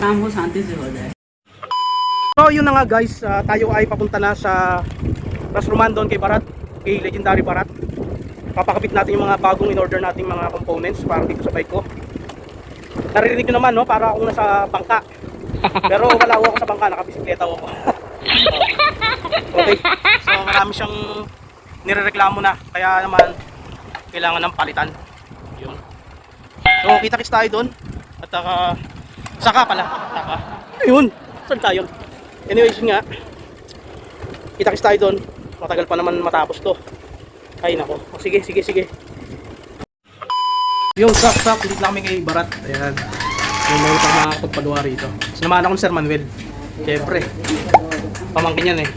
काम को शांति से हो जाए So yun na nga guys, ah, tayo ay papunta na sa Rasruman doon kay Barat, kay Legendary Barat. Papakabit natin yung mga bagong in-order nating mga components para dito sa bike ko. Naririnig nyo naman no, para akong nasa bangka. Pero wala ako sa bangka, nakabisikleta ako. okay, so marami siyang nirereklamo na, kaya naman kailangan ng palitan. Yun. So kita-kits tayo doon. At saka, saka pala, saka. Ayun, saan tayo? Anyways nga, kita-kits tayo doon. Matagal pa naman matapos to. Ay nako, oh, sige, sige, sige. Yo, stop, stop. Dito lang kay Barat. Ayan. Yung mga pagpadua rito. Sinamahan ako ni Sir Manuel. Siyempre. Pamangkin yan eh.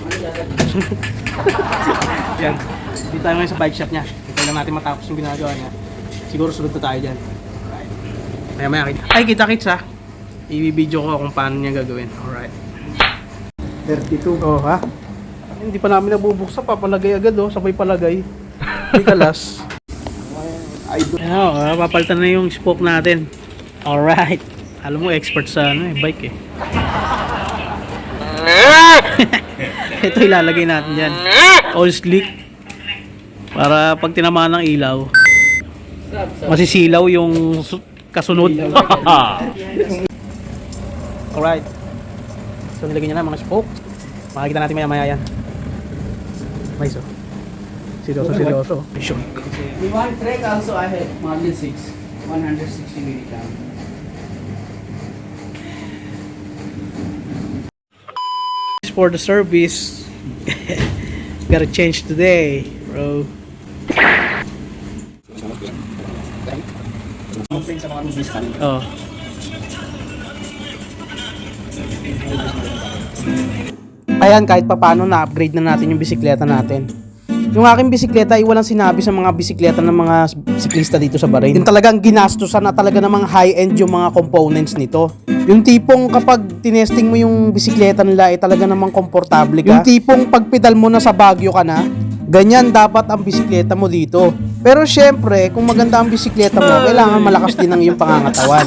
Yan. Dito tayo ngayon sa bike shop niya. Ito lang natin matapos yung ginagawa niya. Siguro sunod na tayo dyan. Maya maya kita. Ay, kita kits ha. I-video ko kung paano niya gagawin. Alright. 32. Oh, ha? Hindi pa namin nabubuksan. Papalagay agad oh. Sabay palagay. Hindi kalas. Ayan o, ah, papalitan na yung spoke natin. Alright. Alam mo, expert sa ano, eh, bike eh. Ito ilalagay natin dyan. All slick. Para pag tinamaan ng ilaw, masisilaw yung kasunod. Alright. So, nilagay niya na mga spoke. Makikita natin maya maya yan. Nice oh. Seryoso, seryoso. Sure. The one track also I have Marlin 6 160 milligram for the service. Gotta change today, bro. Oh. Ayan, kahit pa paano na-upgrade na natin yung bisikleta natin. Yung aking bisikleta ay walang sinabi sa mga bisikleta ng mga siklista dito sa Bahrain. Yung talagang ginastusan na talaga namang high-end yung mga components nito. Yung tipong kapag tinesting mo yung bisikleta nila ay talaga namang komportable ka. Yung tipong pag pedal mo na sa Baguio ka na, ganyan dapat ang bisikleta mo dito. Pero syempre, kung maganda ang bisikleta mo, kailangan malakas din ang iyong pangangatawan.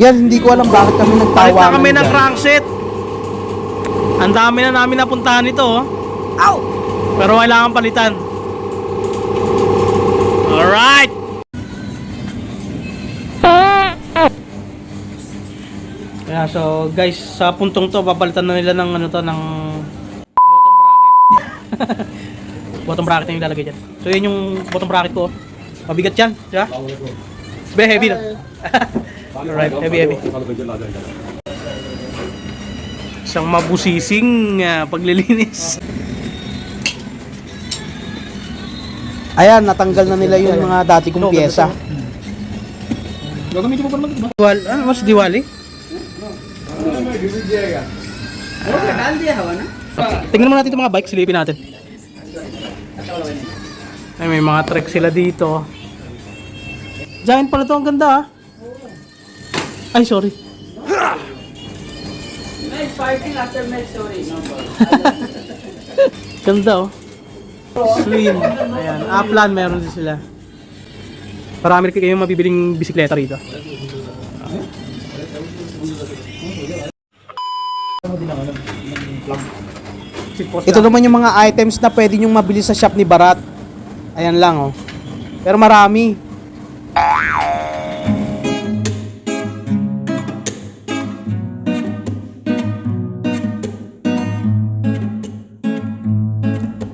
Yan, hindi ko alam bakit kami nagtawa. Palit na kami ng crankset. Ang dami na namin napuntahan ito. Oh. Ow! Pero kailangan palitan. Alright! Kaya so guys, sa puntong to papalitan na nila ng ano to ng bottom bracket. Bottom bracket na yung ilalagay dyan. So, yun yung bottom bracket ko. Oh. Mabigat yan. Diba? It's very heavy na. Alright, heavy, heavy. Isang mabusising uh, paglilinis. Ayan, natanggal na nila yung mga dati kong pyesa. Gagamitin mo pa naman ito ba? Diwali? Ano, mas diwali? Tingnan mo natin itong mga bike, silipin natin. Ay, may mga trek sila dito. Giant pala to, ang ganda ah. Ay, sorry. Nice fighting after match sorry Ganda oh. Slim. Ayan, Upland meron din sila. Marami rin kayong mabibiling bisikleta rito. Ito naman yung mga items na pwede nyong mabili sa shop ni Barat. Ayan lang oh. Pero marami.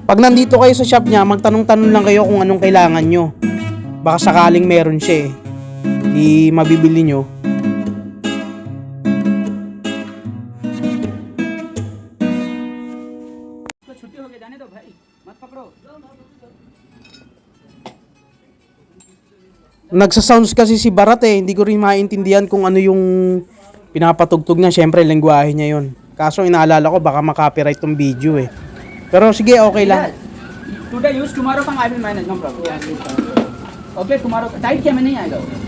Pag nandito kayo sa shop niya, magtanong-tanong lang kayo kung anong kailangan nyo. Baka sakaling meron siya eh. Di mabibili nyo. Mat pakro. Nagsasounds kasi si Barat eh. Hindi ko rin maintindihan kung ano yung pinapatugtog niya. Siyempre, lengguwahe niya yon. Kaso inaalala ko, baka makopyright tong video eh. Pero sige, okay lang. Today use, tomorrow pang I will manage. No problem. Okay, tomorrow. Tight kya nahi aayega.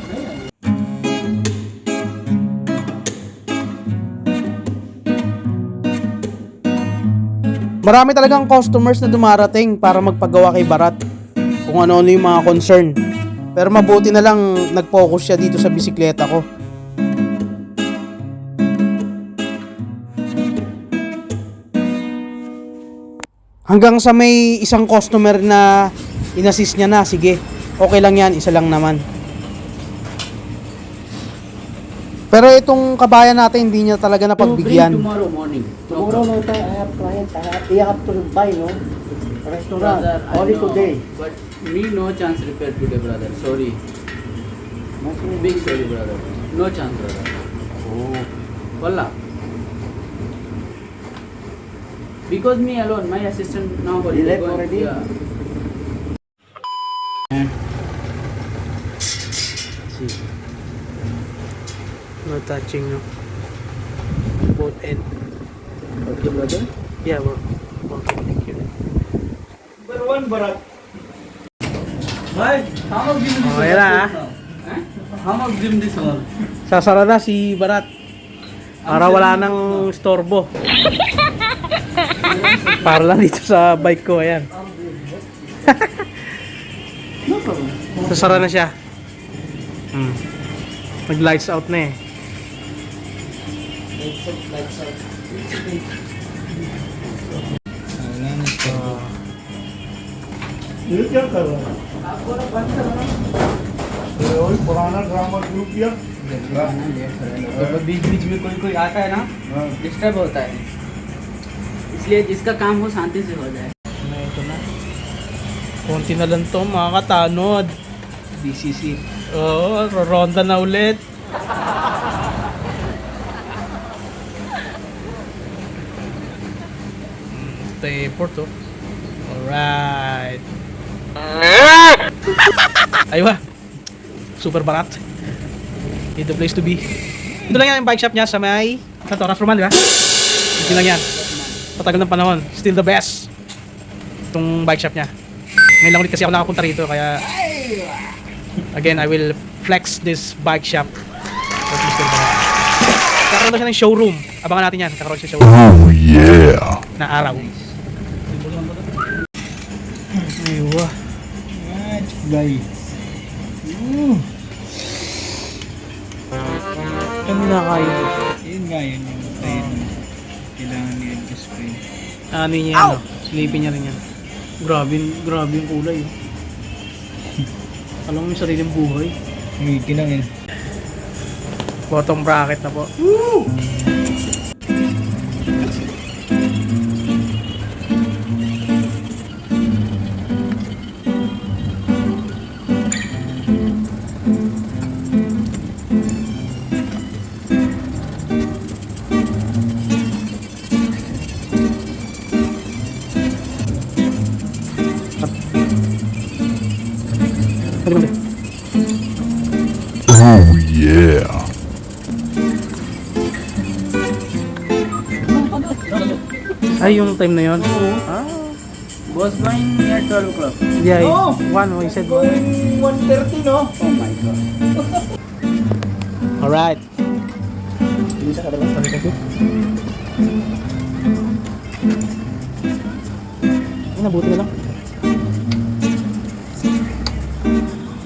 Marami talagang customers na dumarating para magpagawa kay Barat. Kung ano-ano yung mga concern. Pero mabuti na lang nag-focus siya dito sa bisikleta ko. Hanggang sa may isang customer na inassist niya na, sige. Okay lang yan, isa lang naman. Pero itong kabayan natin, hindi niya talaga napagbigyan. tomorrow morning. Tomorrow time I have client, I have, I have to buy no restaurant Brother, I only know, today. But me no chance repair today, brother. Sorry. Big sorry, brother. No chance, brother. Oh, Walla. Because me alone, my assistant now He holiday left going- already? Yeah. No touching, no. Both end. Okay, brother. Yeah, bro. Okay, thank you. How much give this one? How much give this one? Sasara na si Barat. Para wala nang storbo. Para lang dito sa bike ko, ayan. No problem. Sasara na siya. Hmm. Nag-lights out na eh. तो बीच बीच में कोई कोई आता है ना डिस्टर्ब होता है इसलिए जिसका काम हो शांति से हो जाए ito na. Konti na lang to mga katanod. BCC. Oo, ronda na ulit. Airport oh. Alright. Aywa. Super barat. Ito place to be. Ito lang yan yung bike shop niya sa may ano to, Rafroman, di ba? Ito lang yan. Patagal ng panahon. Still the best. Itong bike shop niya. Ngayon lang ulit kasi ako nakapunta rito kaya Again, I will flex this bike shop. Kakaroon na siya ng showroom. Abangan natin yan. Kakaroon siya ng showroom. Oh, yeah! Na araw. Aywa. Guy. Kami nakain. Yun nga yun yung tayo. Kailangan niya yung display. Ano niya yan, no? Sleepy niya rin yan. Grabe, grabe yung kulay. Oh. Alam mo yung sariling buhay. Yung kinangin. Bottom bracket na po. Pwede yung time na yun? Ah, was going near 12 o'clock yeah. Oh! One, we said one. Going 130 no? oh my god Alright. Ay, nabuti na lang.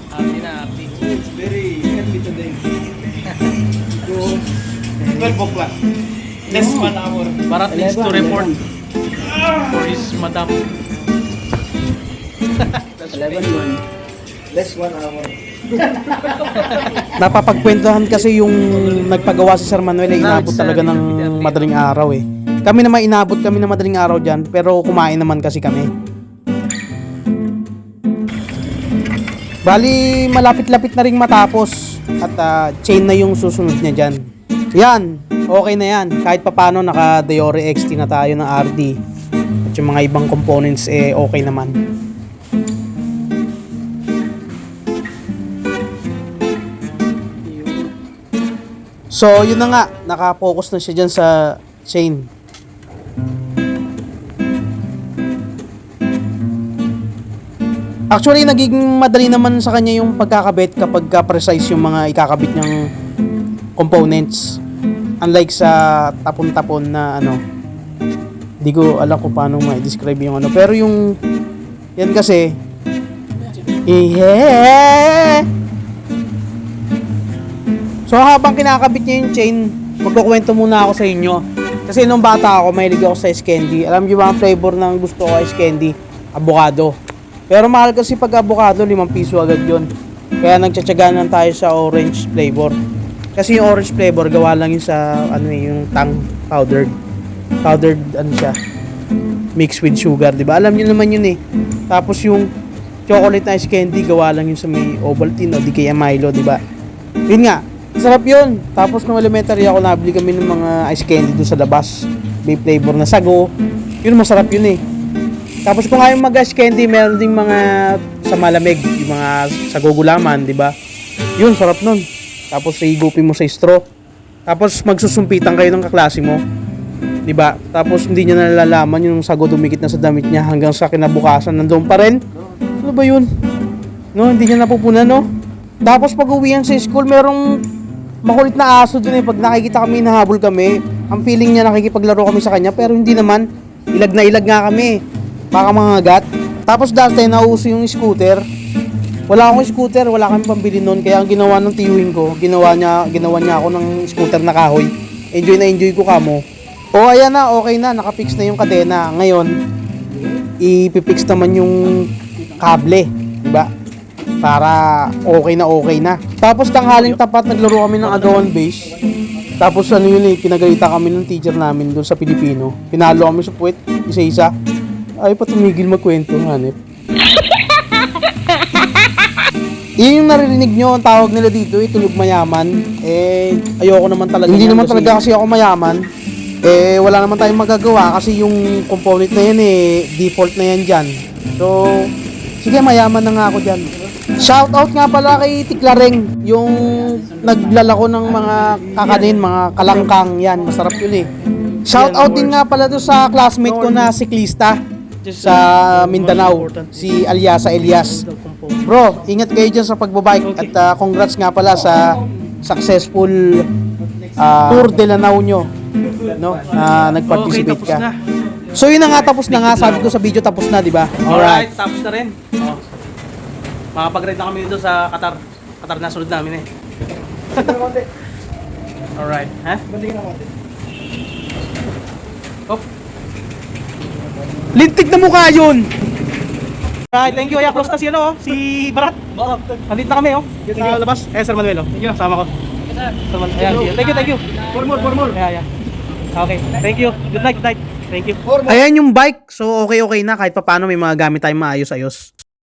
Happy na, happy. It's very early today. Go 12 o'clock. Less one hour. Barat needs to report for his madam. 11 one less one hour. Napapagkwentuhan kasi yung nagpagawa si Sir Manuel ay inabot talaga ng madaling araw eh. Kami naman inabot kami ng madaling araw dyan pero kumain naman kasi kami. Bali, malapit-lapit na ring matapos at ah, chain na yung susunod niya dyan. Yan, okay na yan. Kahit papano naka Deore XT na tayo ng RD at yung mga ibang components eh okay naman. So, yun na nga, naka-focus na siya dyan sa chain. Actually, nagiging madali naman sa kanya yung pagkakabit kapag ka precise yung mga ikakabit niyang components. Unlike sa tapon-tapon na ano, di ko alam kung paano ma-describe yung ano. Pero yung, yan kasi, Yeah. So habang kinakabit niya yung chain, magkukwento muna ako sa inyo. Kasi nung bata ako, mahilig ako sa ice candy. Alam niyo ba ang flavor ng gusto ko ice candy? Avocado. Pero mahal kasi pag avocado, 5 piso agad yon. Kaya nagtsatsaga lang tayo sa orange flavor. Kasi yung orange flavor, gawa lang yun sa, ano eh, yung tang powdered. Powdered, ano siya, mixed with sugar, di ba? Alam niyo naman yun eh. Tapos yung chocolate ice candy, gawa lang yun sa may Ovaltine o di kaya Milo, di ba? Yun nga, sarap yun. Tapos nung elementary ako, nabili kami ng mga ice candy doon sa labas. May flavor na sago. Yun, masarap yun eh. Tapos kung ayaw mag-ice candy, meron ding mga sa malamig, yung mga sago gulaman, di ba? Yun, sarap nun. Tapos higupin mo sa straw. Tapos magsusumpitan kayo ng kaklase mo. 'Di ba? Tapos hindi niya nalalaman yung sago dumikit na sa damit niya hanggang sa kinabukasan nandoon pa rin. Ano ba 'yun? No, hindi niya napupunan, no? Tapos pag uwian sa school, merong makulit na aso dun eh. Pag nakikita kami, nahabol kami, ang feeling niya nakikipaglaro kami sa kanya, pero hindi naman. Ilag na ilag nga kami. Baka mga gat. Tapos dati nauso yung scooter. Wala akong scooter, wala kami pambili noon. Kaya ang ginawa ng tiyuhin ko, ginawa niya, ginawa niya ako ng scooter na kahoy. Enjoy na enjoy ko kamo. O ayan na, okay na, nakapix na yung kadena. Ngayon, ipipix naman yung kable, di ba? Para okay na okay na. Tapos tanghaling tapat, naglaro kami ng agawan base. Tapos ano yun eh, pinagalitan kami ng teacher namin doon sa Pilipino. Pinalo kami sa puwet, isa-isa. Ay pa tumigil magkwento, hanip. Yun yung naririnig nyo, ang tawag nila dito, eh, tulog mayaman. Eh, ayoko naman talaga. Hindi naman talaga kasi ako mayaman. Eh, wala naman tayong magagawa kasi yung component na yan eh, default na yan dyan. So, sige, mayaman na nga ako dyan. Shout out nga pala kay Tiklareng, yung naglalako ng mga kakanin, mga kalangkang, yan, masarap yun eh. Shout out din nga pala doon sa classmate ko na siklista sa Mindanao, si Aliasa Elias. Bro, ingat kayo dyan sa pagbabike at ah, congrats nga pala sa successful ah, Tour de Lanao nyo. No? Na nag-participate ka. So yun na nga, tapos na nga. Sabi ko sa video, tapos na, di ba? Alright, tapos na rin. Oh. Makapag-ride na kami dito sa Qatar. Qatar na sunod namin eh. Alright, ha? Oh, Lintik na mukha yun! Alright, thank you. Ay, close na si ano, oh, si Barat. Nandito na kami, oh. Sa labas. Eh, Sir Manuel, oh. Thank you. Sama ko. Sir Manuel. Ayan. Thank you, thank you. For more, for more. Yeah, yeah. Okay, thank you. Good night, good night. Thank you. Ayan yung bike. So okay okay na kahit papaano may mga gamit tayong maayos-ayos.